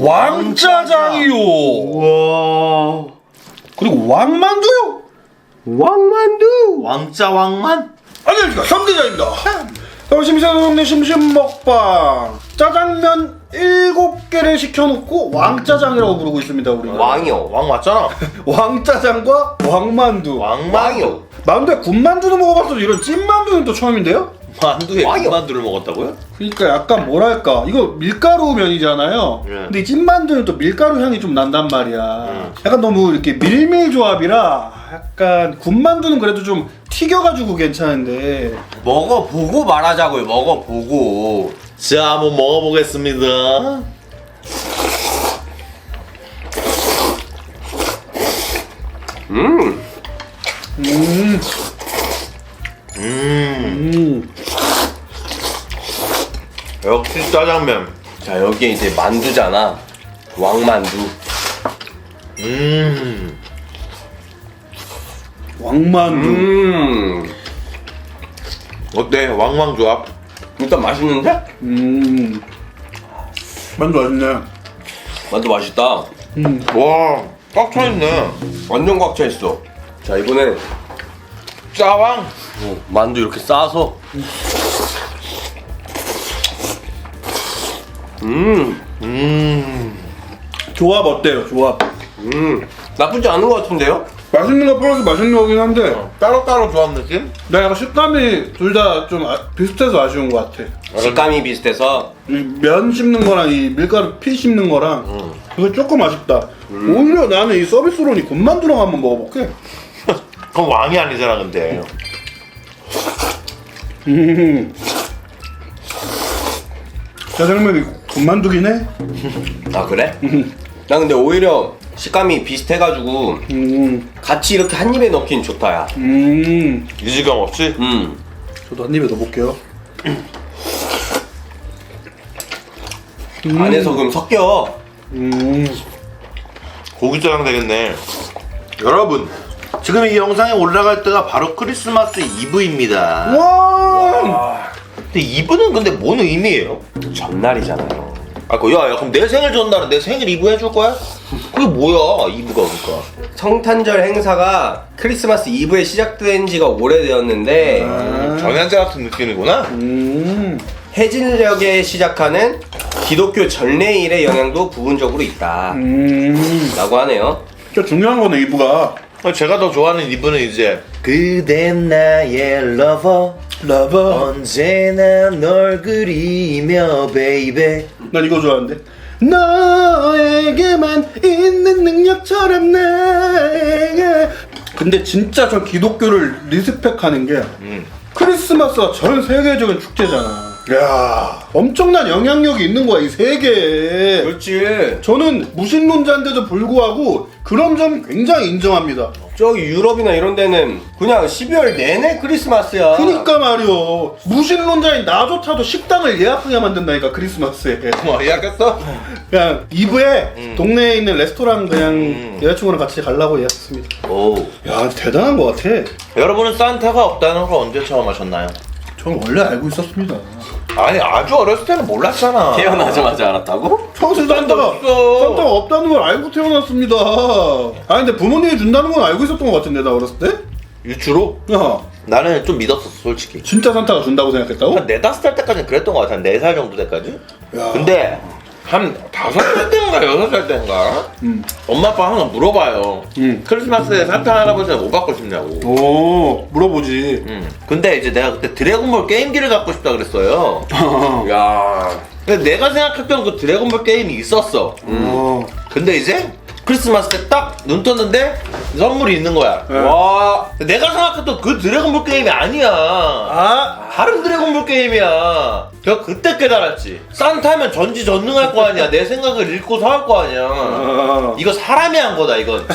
왕짜장이요. 우와. 그리고 왕만두요. 왕만두. 왕짜 왕만? 안녕하십니까 삼대장입니다. 여러분 심심동네 심심 먹방 짜장면 7개를 시켜놓고 왕짜장이라고 부르고 있습니다 우리 왕이요. 왕 맞잖아. 왕짜장과 왕만두 왕이요. 만두에 군만두는 먹어봤어도 이런 찐만두는 또 처음인데요? 만두에 왕이요. 만두를 먹었다고요? 그러니까 약간 뭐랄까 이거 밀가루 면이잖아요 예. 근데 이 찐만두는 또 밀가루 향이 좀 난단 말이야 음. 약간 너무 이렇게 밀밀 조합이라 약간 군만두는 그래도 좀 튀겨가지고 괜찮은데 먹어보고 말하자고요. 먹어보고. 자, 한번 먹어보겠습니다. 음. 음, 음, 음. 역시 짜장면. 자 여기에 이제 만두잖아. 왕만두. 음, 왕만두 음. 어때? 왕왕 조합? 일단 맛있는데? 음. 만두 맛있네 만두 맛있다. 음. 와, 꽉 차있네. 완전 꽉 차 있어. 자 이번엔 짜왕? 어, 만두 이렇게 싸서. 음. 음, 조합 어때요 조합? 음. 나쁘지 않은 것 같은데요? 맛있는 거 플러스 맛있는 거긴 한데 따로따로 조합 느낌? 나 약간 식감이 둘 다 좀 비슷해서 아쉬운 것 같아 식감이 비슷해서 이 면 씹는 거랑 이 밀가루 피 씹는 거랑 음. 그게 조금 아쉽다 오히려 나는 이 서비스로는 이 군만두랑 한번 먹어볼게 그럼 왕이 아니잖아, 근데. 음. 짜장면이 군만두긴 해 아 그래? 나 근데 오히려 식감이 비슷해가지고 음. 같이 이렇게 한 입에 넣긴 좋다야. 음. 이지감 없이? 음. 저도 한 입에 넣어볼게요 안에서 그럼 섞여. 음. 고기짜장 되겠네. 여러분, 지금 이 영상이 올라갈 때가 바로 크리스마스 이브입니다. 와 근데 이브는 근데 뭔 의미예요? 전날이잖아요. 아, 그, 야, 야, 그럼 내 생일 전날은 내 생일 이브 해줄 거야? 그게 뭐야, 이브가 그러니까. 성탄절 행사가 크리스마스 이브에 시작된 지가 오래되었는데 아. 정연자 같은 느낌이구나? 음. 해질녘에 시작하는 기독교 전례일의 영향도 부분적으로 있다. 음. 라고 하네요. 진짜 중요한 거네 이브가 제가 더 좋아하는 이브는 이제 그댄 나의 러버 러버 언제나 널 그리며 베이베 난 이거 좋아하는데. 너에게만 있는 능력처럼 내게. 근데 진짜 저 기독교를 리스펙하는 게 음. 크리스마스가 전 세계적인 축제잖아. 야. 엄청난 영향력이 있는 거야 이 세계에. 그렇지. 저는 무신론자인데도 불구하고 그런 점 굉장히 인정합니다 저기 유럽이나 이런 데는 그냥 12월 내내 크리스마스야. 그니까 말이요 무신론자인 나조차도 식당을 예약하게 만든다니까 크리스마스에 뭐 예약했어? 그냥 이브에 동네에 있는 레스토랑 그냥 음. 여자친구랑 같이 가려고 예약했습니다. 오 야 대단한 것 같아. 여러분은 산타가 없다는 걸 언제 처음 하셨나요? 전 원래 알고 있었습니다. 아니 아주 어렸을 때는 몰랐잖아 태어나자마자 알았다고? 평소에 산타가 없어. 산타가 없다는 걸 알고 태어났습니다. 아 근데 부모님이 준다는 건 알고 있었던 것 같은데 나 어렸을 때? 유추로? 야 나는 좀 믿었었어 솔직히 진짜 산타가 준다고 생각했다고? 한 네다섯 살 때까지는 그랬던 것 같아 한네살 정도 때까지 야. 근데 한 다섯 살 때인가 여섯 살 때인가 음. 엄마 아빠 항상 물어봐요 음. 크리스마스에 산타 할아버지가 뭐 갖고 싶냐고 오 물어보지. 음. 근데 이제 내가 그때 드래곤볼 게임기를 갖고 싶다 그랬어요 야. 근데 내가 생각했던 그 드래곤볼 게임이 있었어 어. 근데 이제 크리스마스 때 딱 눈 떴는데 선물이 있는 거야 네. 와 내가 생각했던 그 드래곤볼 게임이 아니야 아 다른 드래곤볼 게임이야. 제가 그때 깨달았지. 산타면 전지전능할 거 아니야. 내 생각을 읽고서 할 거 아니야. 아. 이거 사람이 한 거다, 이건.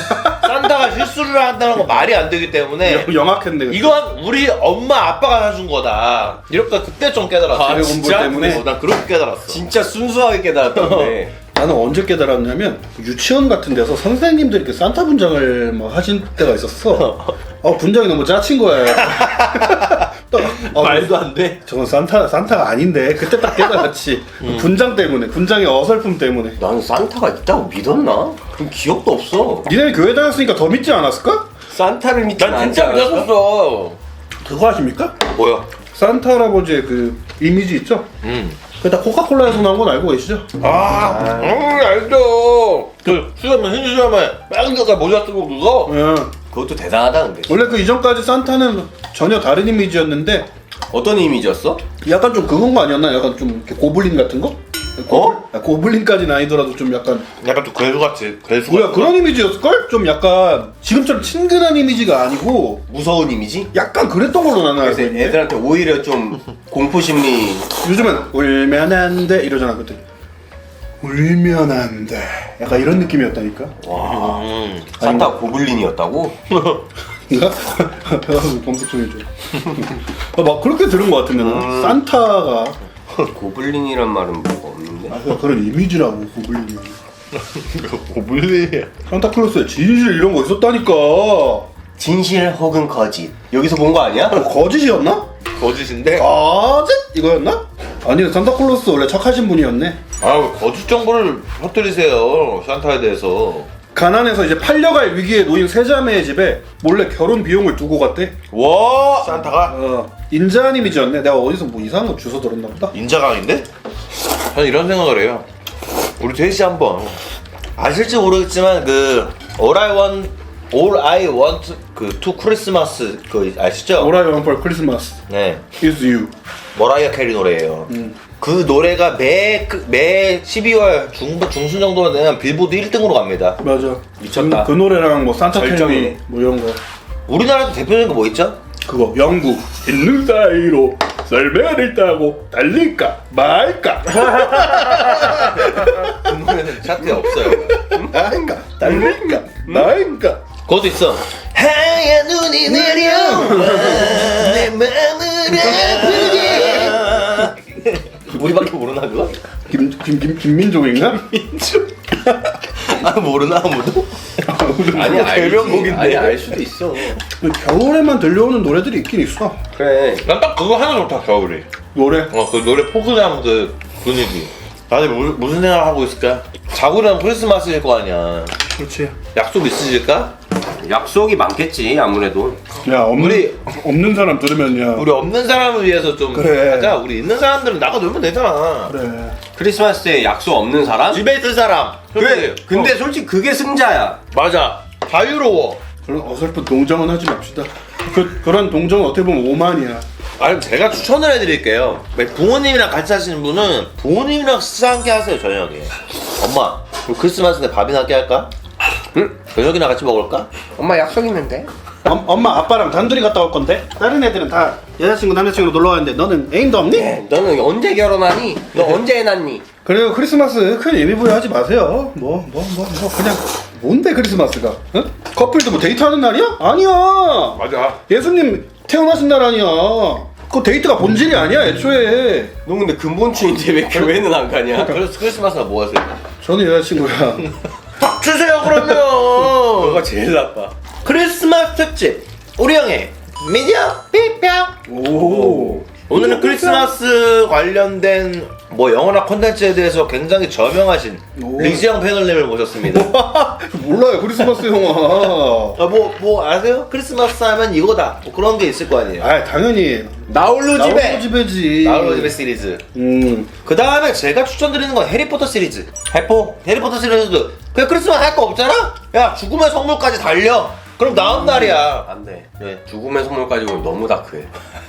산타가 실수를 한다는 거 말이 안 되기 때문에. 영- 영악했네. 그때. 이건 우리 엄마 아빠가 사준 거다. 이렇게 그때 좀 깨달았어. 아, 드래곤볼 때문에? 어, 난 그렇게 깨달았어. 진짜 순수하게 깨달았던데. 나는 언제 깨달았냐면 유치원 같은 데서 선생님들이 이렇게 산타 분장을 막 하신 때가 있었어. 어 분장이 너무 짜친 거야. 딱 어, 말도 안 돼. 저건 산타 산타가 아닌데 그때 딱 깨달았지. 분장 때문에 분장의 어설픔 때문에. 나는 산타가 있다고 믿었나? 그럼 기억도 없어. 니네 교회 다녔으니까 더 믿지 않았을까? 산타를 믿지 난 진짜 믿었었어. 그거 아십니까? 뭐야? 산타 할아버지의 그 이미지 있죠? 음. 그게 다 코카콜라에서 나온 건 알고 계시죠? 아, 음, 알죠. 그 수염에 흰 수염에 빨간 색깔 모자 쓰고 그거. 예. 그것도 대단하다 근데. 원래 그 이전까지 산타는 전혀 다른 이미지였는데 어떤 이미지였어? 약간 좀 그건 거 아니었나? 약간 좀 이렇게 고블린 같은 거? 어? 아, 고블린까지는 아니더라도 좀 약간 약간 좀 괴수같이 괴수. 뭐야 그런 이미지였을걸? 좀 약간 지금처럼 친근한 이미지가 아니고 무서운 이미지? 약간 그랬던 걸로 나는 알고 그래서 있는데 애들한테 오히려 좀 공포 심리 요즘엔 울면 안 돼 이러잖아 그때 울면 안 돼 약간 이런 느낌이었다니까 와 음. 산타 고블린이었다고? 검색 좀 해줘 아, 막 그렇게 들은 것 같은데 나는 산타가 고블린이란 말은 뭐가 없는데? 아, 그냥 그런 이미지라고 고블린이 고블린이야. 산타클로스에 진실 이런 거 있었다니까 진실 혹은 거짓 여기서 본 거 아니야? 어, 거짓이었나? 거짓인데. 거짓? 이거였나? 아니 산타클로스 원래 착하신 분이었네 아, 왜 거짓 정보를 퍼뜨리세요. 산타에 대해서. 가난해서 이제 팔려갈 위기에 놓인 세자매의 집에 몰래 결혼 비용을 두고 갔대 와, 산타가 어 인자한 이미지였네 내가 어디서 뭐 이상한 거 주워 들었나 보다 인자강인데? 저는 이런 생각을 해요. 우리 셋이 한번 아실지 모르겠지만 그 All I Want, All I Want 그 To Christmas 그 아시죠? 오라이 원펄 크리스마스 네, is you 머라이어 캐리 노래예요. 그 노래가 매, 그- 매 12월 중, 중순 정도가 되면 빌보드 1등으로 갑니다. 맞아 미쳤다. 그, 그 노래랑 뭐 산타 절정이네. 캐리 뭐 이런 거 우리나라도 대표적인 거 뭐 있죠? 그거 영국 있는 사이로 썰매를 타고 달릴까 말까 그 노래는 차트에 없어요. 말까 달릴까 말까 그것도 있어. 하얀 눈이 내려와 내 맘을 아프게 우리밖에 모르나 그거? 김, 김, 김, 김민종인가? 아 모르나 아무도? 아니 알지 대명곡인데. 아니 알 수도 있어 그 겨울에만 들려오는 노래들이 있긴 있어 그래 난 딱 그거 하나 좋다 겨울이 노래 어 그 노래 포근함 그 분위기 다들 무, 무슨 생각 하고 있을까? 자고 일어나면 크리스마스일 거 아니야 그렇지 약속 있으실까? 약속이 많겠지 아무래도. 야 없는, 우리- 없는 사람 들으면 야 우리 없는 사람을 위해서 좀 그래. 하자. 우리 있는 사람들은 나가 놀면 되잖아. 그래. 크리스마스에 약속 없는 사람? 집에 있을 사람. 그래 솔직히. 근데 어, 솔직히 그게 승자야. 맞아. 자유로워. 그런 어설픈 동정은 하지 맙시다. 그, 그런 동정은 어떻게 보면 오만이야. 아니 제가 추천을 해드릴게요. 부모님이랑 같이 사시는 분은 부모님이랑 식사 함께 하세요 저녁에. 엄마 우리 크리스마스인데 밥이나 함께 할까? 응? 저녁이나 같이 먹을까? 엄마 약속 있는데 엄, 엄마 아빠랑 단둘이 갔다 올 건데 다른 애들은 다 여자친구 남자친구로 놀러 가는데 너는 애인도 없니? 너는 언제 결혼하니? 너 언제 애 낳니? 그리고 크리스마스 큰 의미 부여 하지 마세요 뭐 뭐 뭐 뭐 그냥 뭔데 크리스마스가 응? 커플도 뭐 데이트하는 날이야? 아니야 맞아 예수님 태어나신 날 아니야 그 데이트가 본질이 아니야 애초에 너 근데 근본주의인데 왜 교회는 안 가냐? 그래서 크리스마스가 뭐 하세요? 저는 여자친구야 박 주세요 그러면. 너가 제일 나빠. 크리스마스 특집. 우리 형의 미디어 삐뿅 오. 오늘은 크리스마스 관련된 뭐 영화나 콘텐츠에 대해서 굉장히 저명하신 오. 리지영 패널님을 모셨습니다. 몰라요 크리스마스 영화. 아, 뭐, 뭐 아세요? 크리스마스 하면 이거다. 뭐 그런 게 있을 거 아니에요. 아 당연히. 나홀로 나홀로 집에 집에지. 나홀로 집에 시리즈. 음. 그 다음에 제가 추천드리는 건 해리포터 시리즈. 해포 해리포터 시리즈도 그냥 크리스마스 할 거 없잖아? 야 죽음의 선물까지 달려 그럼 다음 날이야. 안 돼. 네. 죽음의 선물까지 보면 너무 다크해.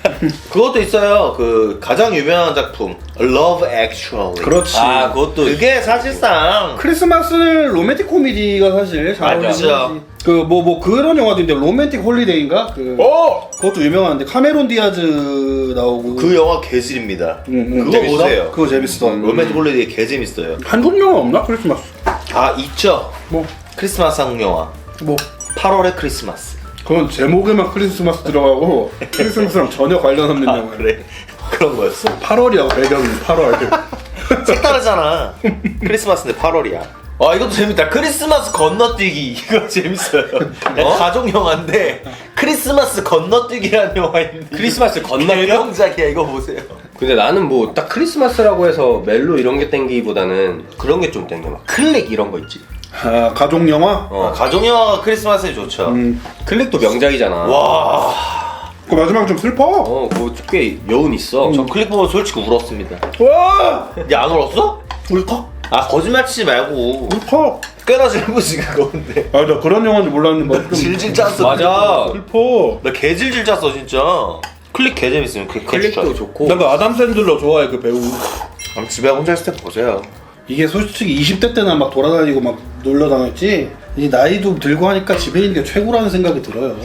그것도 있어요. 그 가장 유명한 작품 Love Actually. 그렇지. 아 그것도 그게 사실상 크리스마스는 로맨틱 코미디가 사실 잘 맞아. 어울리지. 그뭐 뭐 그런 영화도 있는데 로맨틱 홀리데이인가? 그 어! 그것도 유명한데 카메론 디아즈 나오고. 그 영화 개질입니다. 응, 응. 그거 재밌어? 보세요. 그거 재밌어. 로맨틱 홀리데이 개재밌어요. 한국 영화 없나? 크리스마스. 아 있죠. 뭐? 크리스마스 한국 영화. 뭐 8월의 크리스마스 그건 제목에만 크리스마스 들어가고 크리스마스랑 전혀 관련 없는 아 영화야 그래 그런 거였어? 8월이야 배경이 8월 색다르잖아 크리스마스인데 8월이야 아 이것도 재밌다. 크리스마스 건너뛰기 이거 재밌어요. 어? 가족 영화인데 크리스마스 건너뛰기라는 영화 있는데 크리스마스 건너뛰어? 대명작이야 이거 보세요. 근데 나는 뭐 딱 크리스마스라고 해서 멜로 이런 게 땡기기보다는 그런 게 좀 땡겨 막 클릭 이런 거 있지 아, 가족 영화? 어 가족 영화가 크리스마스에 좋죠. 음, 클릭도 명작이잖아 와, 그 마지막 좀 슬퍼. 어 그거 꽤 여운 있어 저 클릭 보고 솔직히 울었습니다. 와! 야 안 울었어? 울컥? 아 거짓말 치지 말고 울컥. 꽤나 슬프지 그건데. 아, 나 그런 영화인지 몰랐는데 막 좀 질질 짰어. 맞아 슬퍼. 나 개질질 짰어 진짜. 클릭 개 재밌으면 클릭 클릭도 좋고 나그 아담 샌들러 좋아해 그 배우. 그럼 집에 혼자 있을 때 보세요. 이게 솔직히 20대 때나 막 돌아다니고 막 놀러 다녔지. 이 나이도 들고 하니까 집에 있는 게 최고라는 생각이 들어요.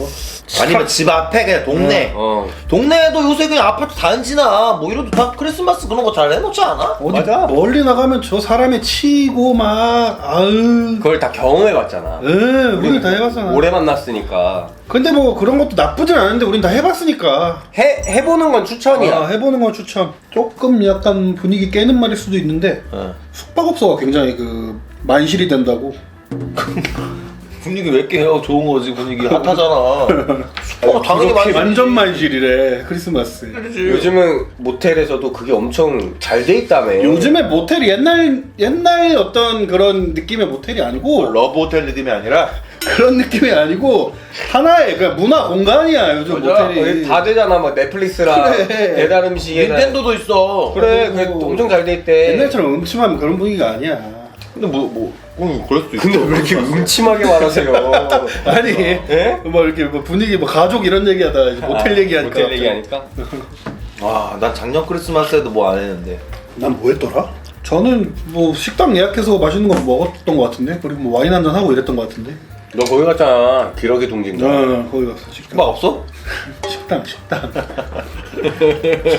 아니면 집 앞에 그냥 동네. 어 동네에도 요새 그냥 아파트 단지나 뭐 이런 다 크리스마스 그런 거 잘 해놓지 않아? 어디 맞아. 멀리 나가면 저 사람이 치고 막 아으. 그걸 다 경험해 봤잖아 예, 우리는 다 해봤잖아. 오래 만났으니까 근데 뭐 그런 것도 나쁘진 않은데 우린 다 해봤으니까. 해 해보는 건 추천이야 아, 해보는 건 추천. 조금 약간 분위기 깨는 말일 수도 있는데 어. 숙박업소가 굉장히 그 만실이 된다고. 분위기 왜 깨요? 좋은 거지 분위기 핫하잖아. 어 당연히 많이 완전 만실이래 크리스마스. 요즘은 모텔에서도 그게 엄청 잘 돼 있다며 요즘에 모텔이 옛날 옛날 어떤 그런 느낌의 모텔이 아니고 러브 호텔 느낌이 아니라 그런 느낌이 아니고 하나의 그 문화 공간이야 요즘 맞아. 모텔이. 다 되잖아 막 넷플릭스랑 그래. 배달 음식에 닌텐도도 있어. 그래 엄청 잘 돼 있대 옛날처럼 음침한 그런 분위기가 아니야. 근데 뭐뭐 음, 그럴 수도 있어. 근데 왜 이렇게 음침하게 말하세요 아니 예? 뭐 이렇게 뭐 분위기 뭐 가족 이런 얘기하다 이제 모텔 얘기하니까 모텔 얘기하니까 와, 난 작년 크리스마스에도 뭐 안 했는데. 난 뭐 했더라? 저는 뭐 식당 예약해서 맛있는 거 먹었던 것 같은데 그리고 뭐 와인 한 잔 하고 이랬던 것 같은데. 너 거기 갔잖아 기러기 동진가 어, 거기 갔어 식당. 막 없어? 식당 식당.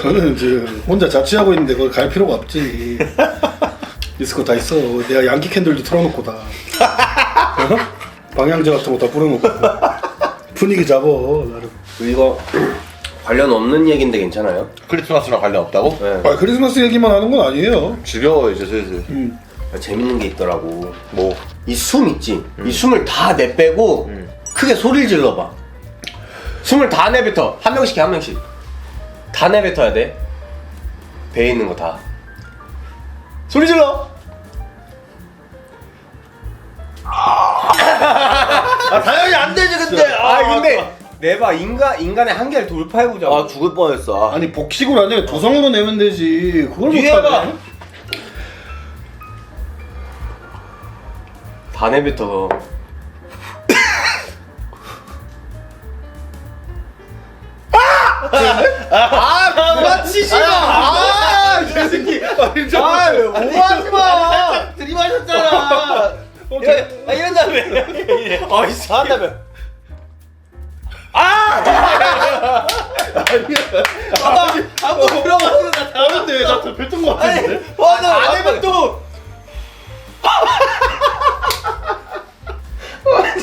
저는 이제 혼자 자취하고 있는데 거기 갈 필요가 없지. 있을 거 다 있어. 내가 양키 캔들도 틀어놓고 다. 어? 방향제 같은 거 다 뿌려놓고. 분위기 잡어 나름. 이거 관련 없는 얘기인데 괜찮아요? 크리스마스랑 관련 없다고? 네. 아 크리스마스 얘기만 하는 건 아니에요. 지겨워 이제 슬슬. 음. 재밌는 게 있더라고 뭐? 이 숨 있지? 이 숨을 다 내빼고 음. 크게 소리를 질러봐 숨을 다 내뱉어 한 명씩 해, 한 명씩 다 내뱉어야 돼 배에 있는 거 다 소리 질러 아 당연히 안 되지 근데. 아 근데 내봐 인간 인간의 한계를 돌파해 보자 아 죽을 뻔했어. 아. 아니 복식으로 안 돼. 두성으로 내면 되지. 그걸 뒤에 못하네. 해봐. 다 내뱉어 아 그만 치지 마 아, 이런 다음에. 아이 새끼 한 다음에. 아무 들어갔어 나 다른데 왜나 잡혔던 것 같은데? 맞아. 안 해면 또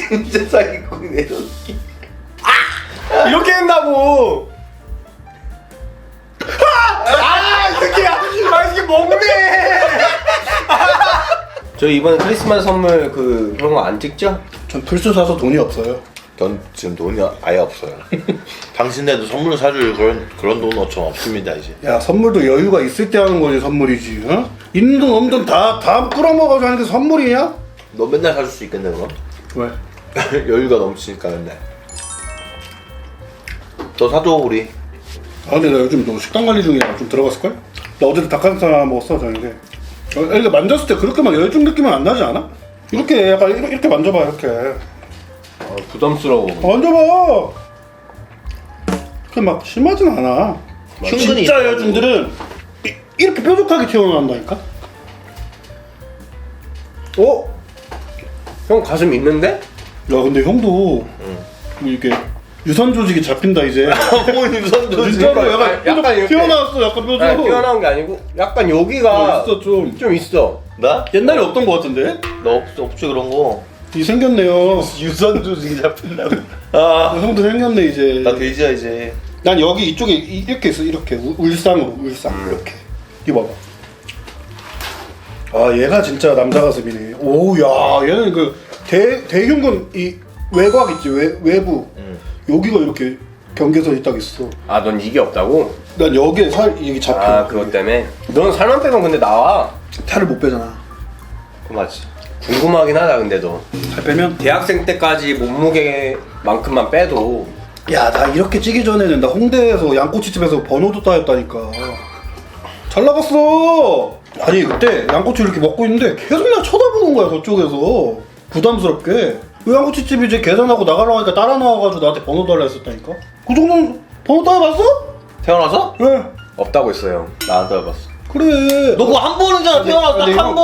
진짜 사기꾼이네. 저 새끼. 이렇게 한다고 아이 새끼야 아 이게 먹네 저 이번에 크리스마스 선물 그 그런 거 안 찍죠? 전 플스 사서 돈이 없어요. 전 지금 돈이 아예 없어요. 당신네도 선물 사줄 그런 그런 돈 어청 없습니다 이제. 야 선물도 여유가 있을 때 하는 거지 선물이지. 어? 있는 돈 없는 돈 다다 끌어먹어서 하는 게 선물이야? 너 맨날 사줄 수 있겠네 그럼? 왜? 여유가 넘치니까 맨날. 너 사줘 우리. 아 근데 나 요즘 너 식단 관리 중이라 좀 들어갔을 걸? 나 어제도 닭가슴살 먹었어 저녁에. 어, 이렇게 만졌을 때 그렇게 막 열중 느낌은 안 나지 않아? 이렇게 약간 이렇게, 이렇게 만져봐 이렇게. 아, 부담스러워 만져봐. 그게 막 심하진 않아. 충분히 진짜. 여중들은 이- 이렇게 뾰족하게 튀어나온다니까. 어? 형 가슴 있는데? 야 근데 형도 뭐 이렇게 유선 조직이 잡힌다 이제. 뭐 유선 진짜로 약간, 약간 뾰족 이렇게- 튀어나왔어 약간 뾰족. 아니, 튀어나온 게 아니고 약간 여기가 어, 있어 좀. 좀 있어 나? 옛날에 없던 것 같은데? 너 없, 없지 그런 거. 이 생겼네요. 유선 조직이 잡힌다고. 아. 형도 생겼네 이제. 나 돼지야 이제. 난 여기 이쪽에 이- 이렇게 있어 이렇게 우- 울상으로 울상 이렇게. 이거 봐봐. 아 얘가 진짜 남자 가슴이네. 오야 얘는 그 대 대흉근 이 외곽 있지 외 외부 음. 여기가 이렇게 경계선이 딱 있어. 아 넌 이게 없다고? 난 여기에 살 여기 잡혀. 아 그것 때문에 넌 살만 빼면 근데 나와 살을 못 빼잖아. 그 맞지. 궁금하긴 하다 근데 너 살 빼면 대학생 때까지 몸무게만큼만 빼도 야 나 이렇게 찌기 전에는 나 홍대에서 양꼬치집에서 번호도 따였다니까. 잘 나갔어. 아니 그때 양꼬치 이렇게 먹고 있는데 계속 나 쳐다보는 거야 저쪽에서 부담스럽게. 그 양꼬치집이 이제 계산하고 나가려고 하니까 따라 나와가지고 나한테 번호 달라 했었다니까. 그 정도는 번호 따여봤어? 태어나서? 네. 없다고 했어요 나 안 따라봤어. 그래. 너 그거 한 번이잖아 태어나서 근데 딱 한 이거-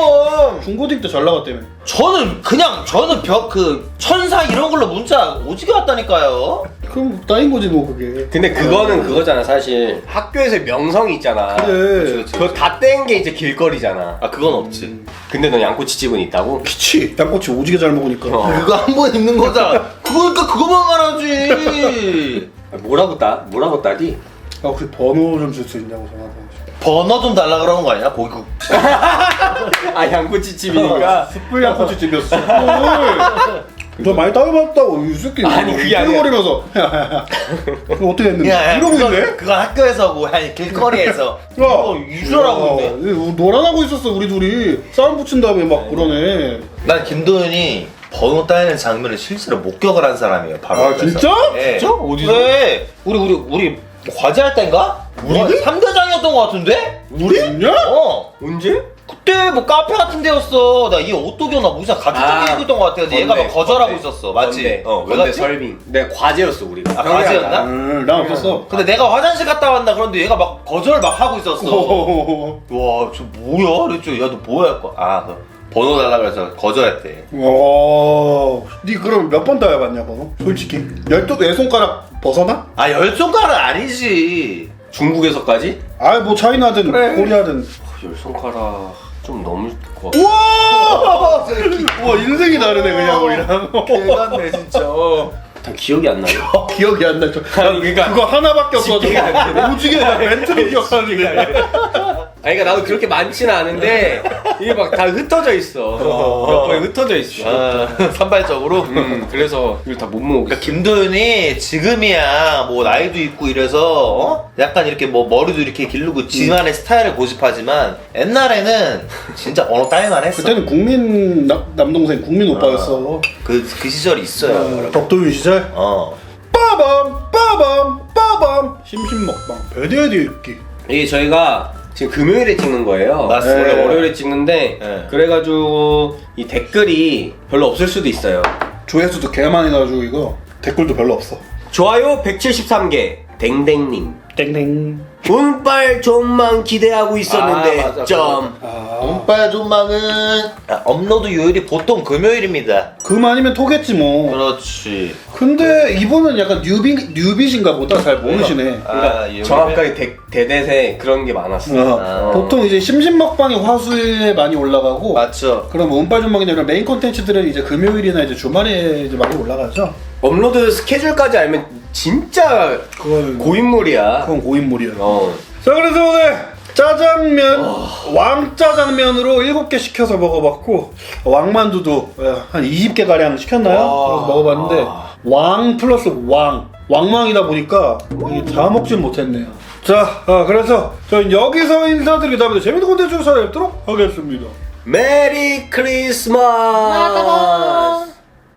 번. 중고딩 때 잘 나갔다며. 저는 그냥 저는 벽 그 천사 이런 걸로 문자 오지게 왔다니까요. 그럼 따인 거지 뭐 그게. 근데 그거는 그거잖아 사실 학교에서 명성이 있잖아 그래. 그거 다 뗀 게 이제 길거리잖아 아 그건 없지. 근데 넌 양꼬치집은 있다고? 그치. 양꼬치 오지게 잘 먹으니까. 어. 그거 한번 있는 거잖아. 그거니까 그거만 말하지. 아, 뭐라고 따? 뭐라고 따디? 아 혹시 번호 좀 줄 수 있냐고 전화하고. 번호 좀 달라 그러는 거 아니야? 그 아 양꼬치집이니까 숯불 양꼬치집이었어. 숯불. 너 많이 따여봤다고 이 새끼. 아니, 그게 아니라- 거리면서 그거 어떻게 했는데? 이러고 그건, 있네. 그건 학교에서 뭐 아니 길거리에서 이거 유저라고. 이거 노란하고 있었어 우리 둘이 싸움 붙인 다음에 막 그러네. 난 김도현이 번호 따이는 장면을 실제로 목격을 한 사람이에요. 바로 아, 앞에서. 진짜? 네. 진짜? 어디서? 네. 우리 우리 우리 과제할 때인가? 우리? 3대장이었던 것 같은데? 우리? 있냐? 어. 언제? 그때 뭐 카페 같은 데였어. 나얘 오뚜기였나 뭐 이상 같은 아, 쪽에 입고 있던 것 같아. 근데 얘가 막 거절하고 있었어. 맞지? 건대, 어, 왜 건대 갔지? 설빙 내가 과제였어 우리가 아, 과제였나? 음, 난 없었어. 근데 내가 화장실 갔다 왔나 그런데 얘가 막 거절 막 하고 있었어. 오. 와, 저 뭐야? 그랬죠. 야, 너 뭐야? 할거 아, 그 번호 달라 그래서 거절했대. 와. 니 그럼 몇번 따여봤냐 번호? 솔직히. 열두 네 손가락 벗어나? 아, 열 손가락 아니지. 중국에서까지? 아뭐 차이나든 그래. 코리아든. 열 손가락 좀 넘을 것 같아 우와! 우와 인생이 다르네 그냥 우리랑. 개같네 진짜. 다 기억이 안 나요 기억이 안 나죠. 아니, 그러니까 그거 하나밖에 없어가지고 되네. 오지게 나 멘트를 기억하는데. 아니 그러니까 나도 그렇게 많지는 않은데 이게 막 다 흩어져 있어 몇 번에 흩어져 있어 아, 산발적으로. 음 그래서 이걸 다못 먹어 그러니까 김도현이 지금이야 뭐 나이도 있고 이래서 어? 약간 이렇게 뭐 머리도 이렇게 기르고 지만의 스타일을 고집하지만 옛날에는 진짜 번호 따위만 했어. 그때는 국민 나- 남동생 국민 오빠였어. 그, 그 시절이 있어요. 어, 여러분. 덕도윤 시절. 어. 빠밤 빠밤 빠밤 심심 먹방 배드헤드 읽기. 이게 저희가 지금 금요일에 찍는 거예요 맞습니다. 원래 월요일에 찍는데 네. 그래가지고 이 댓글이 별로 없을 수도 있어요 조회수도 개 많이 나가지고 이거 댓글도 별로 없어. 좋아요 173개 댕댕님 땡땡. 운빨 좀만 기대하고 있었는데 아, 맞아, 점 아. 운빨 존망은 아, 업로드 요일이 보통 금요일입니다. 금 아니면 토겠지 뭐. 그렇지. 근데 이분은 약간 뉴비 뉴비신가 보다 잘 모르시네. 그러니까 아, 이 정확하게 대, 대대세 그런 게 많았어 어, 아. 보통 이제 심심 먹방이 화수에 많이 올라가고 맞죠. 그럼 뭐 운빨 전망이나 이런 메인 콘텐츠들은 이제 금요일이나 이제 주말에 이제 많이 올라가죠. 업로드 스케줄까지 알면 진짜 그거는 고인물이야 그건 고인물이야. 어. 자 그래서 오늘 짜장면 왕짜장면으로 7개 시켜서 먹어봤고 왕만두도 예, 한 20개 가량 시켰나요? 와. 그래서 먹어봤는데 왕 플러스 왕 왕왕이다 보니까 이게 다 먹진 못했네요. 자 아, 그래서 저희 여기서 인사드리고 다음에 재밌는 콘텐츠로 찾아뵙도록 하겠습니다. 메리 크리스마스